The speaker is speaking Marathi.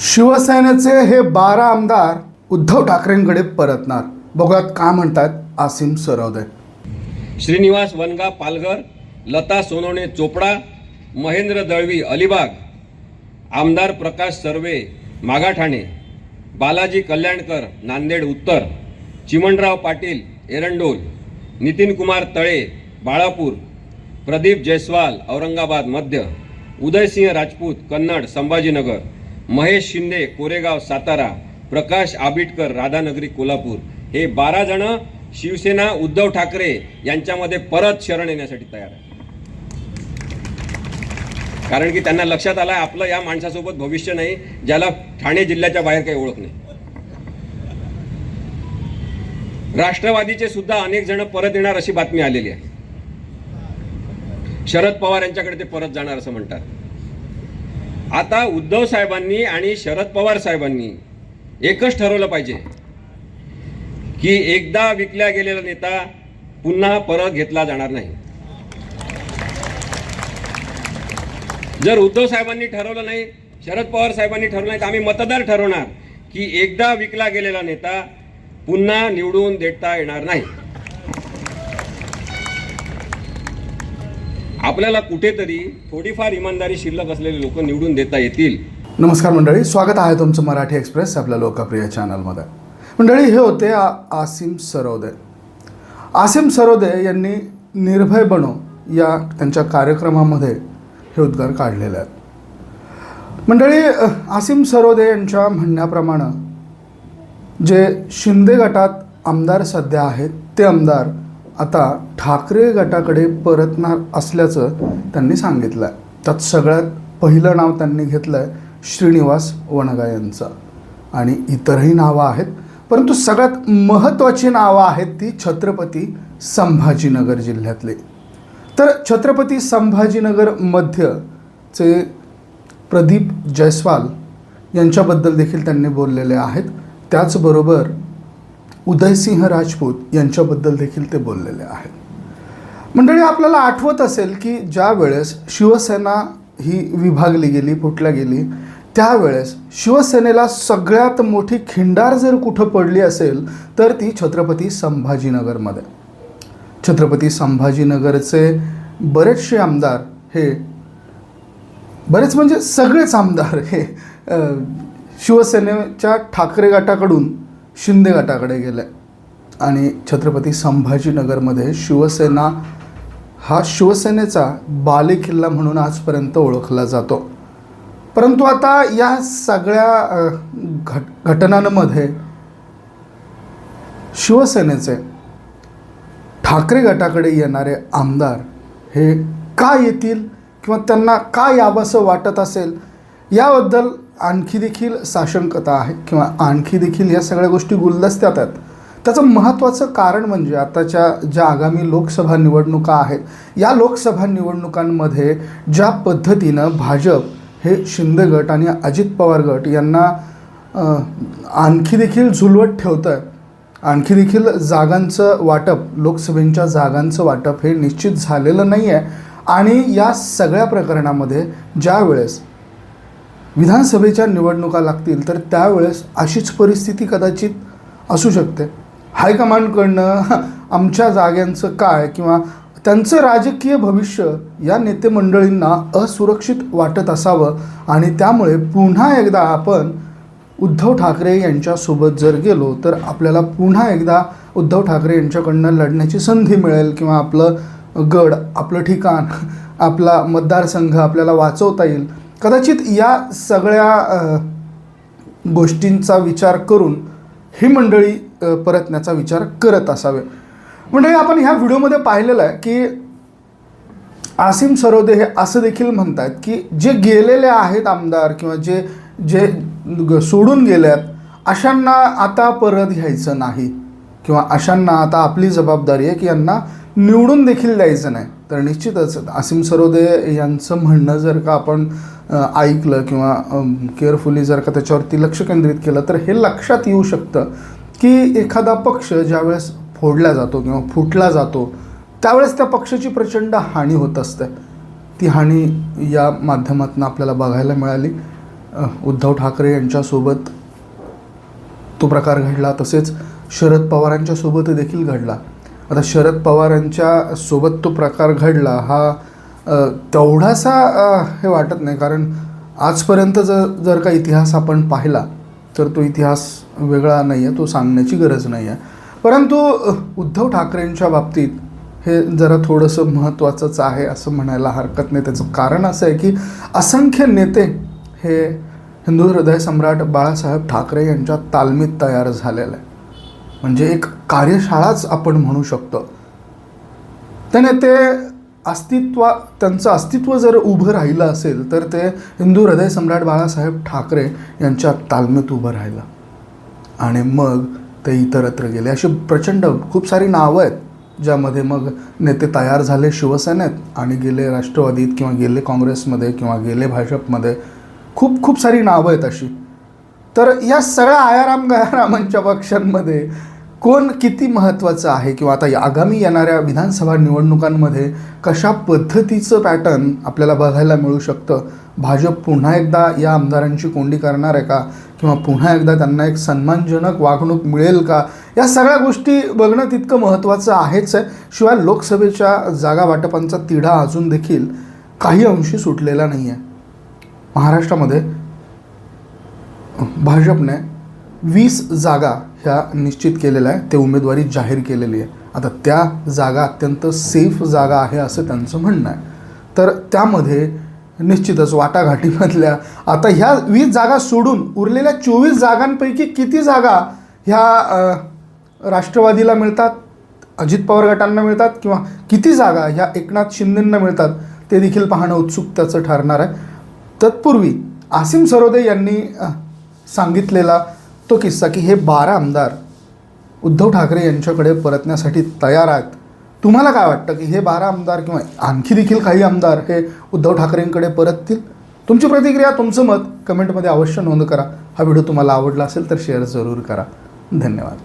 शिवसेनेचे हे बारा आमदार उद्धव ठाकरेंकडे परतणार. बघूयात काय म्हणतात आसिम सरवदे श्रीनिवास वनगा पालघर लता सोनवणे चोपडा महेंद्र दळवी अलिबाग आमदार प्रकाश सर्वे मागाठाणे बालाजी कल्याणकर नांदेड उत्तर चिमणराव पाटील एरंडोल नितीन कुमार तळे बाळापूर प्रदीप जयस्वाल औरंगाबाद मध्य उदयसिंह राजपूत कन्नड संभाजीनगर. महेश शिंदे कोरेगाव सातारा प्रकाश आबिटकर राधानगरी कोल्हापूर हे बारा जण शिवसेना उद्धव ठाकरे यांच्यामध्ये परत शरण येण्यासाठी तयार आहे कारण की त्यांना लक्षात आलं आपलं या माणसासोबत भविष्य नाही ज्याला ठाणे जिल्ह्याच्या बाहेर काही ओळख नाही. राष्ट्रवादीचे सुद्धा अनेक जण परत येणार अशी बातमी आलेली आहे. शरद पवार यांच्याकडे ते परत जाणार असं म्हणतात. आता उद्धव साहेबांनी आणि शरद पवार साहेबांनी एकच ठरवलं पाहिजे. की एकदा विकल्या गेलेला नेता पुन्हा परत घेतला जाणार नाही. जर उद्धव साहेबांनी ठरवलं नाही शरद पवार साहेबांनी ठरवलं नाही तर आम्ही मतदार ठरवणार की एकदा विकला गेलेला नेता पुन्हा निवडून देता येणार नाही. आपल्याला कुठेतरी थोडीफार इमानदारी शिल्लक असलेले लोक निवडून देता येतील. नमस्कार मंडळी स्वागत आहे तुमचं मराठी एक्सप्रेस आपल्या लोकप्रिय चॅनलमध्ये. मंडळी हे होते आ आसिम सरोदे. आसिम सरोदे यांनी निर्भय बनो या त्यांच्या कार्यक्रमामध्ये हे उद्गार काढलेले आहेत. मंडळी आसिम सरोदे यांच्या म्हणण्याप्रमाणे जे शिंदे गटात आमदार सध्या आहेत ते आमदार आता ठाकरे गटाकडे परतणार असल्याचं त्यांनी सांगितलं आहे त्यात सगळ्यात पहिलं नाव त्यांनी घेतलं आहे श्रीनिवास वणगा यांचं. आणि इतरही नावं आहेत परंतु सगळ्यात महत्त्वाची नावं आहेत ती छत्रपती संभाजीनगर जिल्ह्यातली. तर छत्रपती संभाजीनगर मध्यचे प्रदीप जयस्वाल यांच्याबद्दल देखील त्यांनी बोललेले आहेत. त्याचबरोबर उदयसिंह राजपूत यांच्याबद्दल देखील ते बोललेले आहेत. मंडळी आपल्याला आठवत असेल की ज्या वेळेस शिवसेना ही विभागली गेली फुटल्या गेली त्यावेळेस शिवसेनेला सगळ्यात मोठी खिंडार जर कुठं पडली असेल तर ती छत्रपती संभाजीनगरमध्ये. छत्रपती संभाजीनगरचे बरेचसे आमदार हे बरेच म्हणजे सगळेच आमदार हे शिवसेनेच्या ठाकरे गटाकडून शिंदे गटाकडे गेले. आणि छत्रपती संभाजीनगरमध्ये शिवसेना हा शिवसेनेचा बालेकिल्ला म्हणून आजपर्यंत ओळखला जातो. परंतु आता या सगळ्या घट घटनांमध्ये शिवसेनेचे ठाकरे गटाकडे येणारे आमदार हे का येतील किंवा त्यांना का यावंसं वाटत असेल याबद्दल आणखी देखील साशंकता आहे किंवा आणखी देखील या सगळ्या गोष्टी गुलदस्त्यात आहेत. त्याचं महत्त्वाचं कारण म्हणजे आताच्या ज्या आगामी लोकसभा निवडणुका आहेत या लोकसभा निवडणुकांमध्ये ज्या पद्धतीनं भाजप हे शिंदे गट आणि अजित पवार गट यांना आणखी देखील झुलवत ठेवतं आहे आणखी देखील जागांचं वाटप लोकसभेच्या जागांचं वाटप हे निश्चित झालेलं नाही आहे आणि या सगळ्या प्रकरणामध्ये ज्या वेळेस विधानसभेच्या निवडणुका लागतील तर त्यावेळेस अशीच परिस्थिती कदाचित असू शकते. हायकमांडकडनं आमच्या जाग्यांचं काय किंवा त्यांचं राजकीय भविष्य या नेते मंडळींना असुरक्षित वाटत असावं आणि त्यामुळे पुन्हा एकदा आपण उद्धव ठाकरे यांच्यासोबत जर गेलो तर आपल्याला पुन्हा एकदा उद्धव ठाकरे यांच्याकडनं लढण्याची संधी मिळेल किंवा आपलं गड आपलं ठिकाण आपला मतदारसंघ आपल्याला वाचवता येईल. कदाचित या सगळ्या गोष्टींचा विचार करून ही मंडळी परतण्याचा विचार करत असावे. मंडळी आपण ह्या व्हिडिओमध्ये पाहिलेलं आहे की आसिम सरोदे हे असं देखील म्हणतात की जे गेलेले आहेत आमदार किंवा जे जे सोडून सोडून गेल्यात अशांना आता परत घ्यायचं नाही. किंवा अशांना आता आपली जबाबदारी आहे की यांना निवडून देखील द्यायचं नाही. तर निश्चितच आसिम सरोदे यांचं म्हणणं जर का आपण ऐकलं किंवा केअरफुली जर का त्याच्यावरती लक्ष केंद्रित केलं तर हे लक्षात येऊ शकतं की एखादा पक्ष ज्यावेळेस फोडला जातो किंवा फुटला जातो त्यावेळेस त्या पक्षाची प्रचंड हानी होत असते. ती हानी या माध्यमातून आपल्याला बघायला मिळाली. उद्धव ठाकरे यांच्यासोबत तो प्रकार घडला तसेच शरद पवारांच्यासोबत देखील घडला. आता शरद पवारांच्या सोबत तो प्रकार घडला हा तेवढासा हे वाटत नाही. कारण आजपर्यंत जर जर का इतिहास आपण पाहिला तर तो इतिहास वेगळा नाही आहे तो सांगण्याची गरज नाही आहे परंतु उद्धव ठाकरेंच्या बाबतीत हे जरा थोडंसं महत्त्वाचंच आहे असं म्हणायला हरकत नाही. त्याचं कारण असं आहे की असंख्य नेते हे हिंदू हृदय सम्राट बाळासाहेब ठाकरे यांच्या तालमीत तयार झालेलं आहे म्हणजे एक कार्यशाळाच आपण म्हणू शकतो. त्याने ते अस्तित्व त्यांचं अस्तित्व जर उभं राहिलं असेल तर ते हिंदू हृदय सम्राट बाळासाहेब ठाकरे यांच्या तालमीत उभं राहिलं. आणि मग ते इतरत्र गेले. अशी प्रचंड खूप सारी नावं आहेत ज्यामध्ये मग नेते तयार झाले शिवसेनेत आणि गेले राष्ट्रवादीत किंवा गेले काँग्रेसमध्ये किंवा गेले भाजपमध्ये. खूप खूप सारी नावं आहेत अशी. तर या सगळ्या आयाराम गयारामांच्या पक्षांमध्ये कोण किती महत्त्वाचं आहे किंवा आता आगामी येणाऱ्या विधानसभा निवडणुकांमध्ये कशा पद्धतीचं पॅटर्न आपल्याला बघायला मिळू शकतं? भाजप पुन्हा एकदा या आमदारांची कोंडी करणार आहे का? किंवा पुन्हा एकदा त्यांना एक सन्मानजनक वागणूक मिळेल का? या सगळ्या गोष्टी बघणं तितकं महत्त्वाचं आहेच आहे. शिवाय लोकसभेच्या जागा वाटपांचा तिढा अजून देखील काही अंशी सुटलेला नाही आहे महाराष्ट्रामध्ये भाजपने वीस जागा ह्या निश्चित केलेल्या आहे ते उमेदवारी जाहीर केलेली आहे. आता त्या जागा अत्यंत सेफ जागा आहे असं त्यांचं म्हणणं आहे. तर त्यामध्ये निश्चितच वाटाघाटीमधल्या आता ह्या वीस जागा सोडून उरलेल्या चोवीस जागांपैकी किती जागा ह्या राष्ट्रवादीला मिळतात अजित पवार गटांना मिळतात किंवा किती जागा ह्या एकनाथ शिंदेंना मिळतात ते देखील पाहणं उत्सुकताचं ठरणार आहे. तत्पूर्वी आसिम सरोदे यांनी सांगितलेला तो किस्सा की हे बारा आमदार उद्धव ठाकरे यांच्याकडे परतण्यासाठी तयार आहेत. तुम्हाला काय वाटतं की हे बारा आमदार किंवा आणखी देखील काही आमदार हे उद्धव ठाकरेंकडे परततील? तुमची प्रतिक्रिया तुमचं मत कमेंटमध्ये अवश्य नोंद करा. हा व्हिडिओ तुम्हाला आवडला असेल तर शेअर जरूर करा. धन्यवाद.